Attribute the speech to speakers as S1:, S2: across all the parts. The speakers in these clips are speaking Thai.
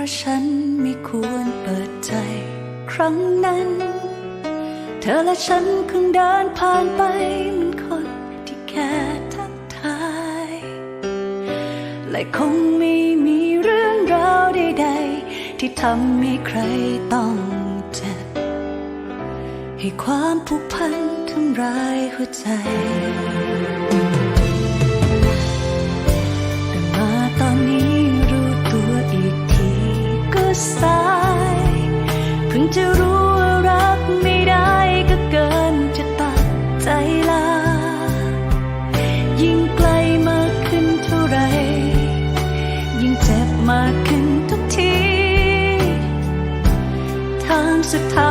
S1: ราะฉันไม่ควรเปิดใจ ครั้งนั้น เธอและฉันคงเดินผ่านไปเหมันคนที่แค่ทักทาย และคงไม่มีเรื่องราวใดๆ ที่ทำให้ใครต้องเจ็บ ให้ความผูกพันทำร้ายหัวใจ ทา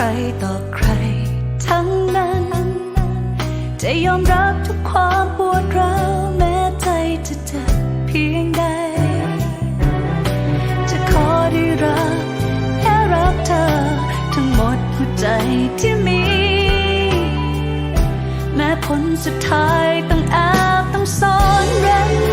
S1: รต่อใคร ทั้งนั้น จะยอมรับทุกความปวดร้าวแม้ใจจะเจ็บเพียงใด จะขอได้รักแค่รักเธอ ทั้งหมดหัวใจที่มี แม้ผลสุดท้ายต้องแอบต้องซ่อนเร้น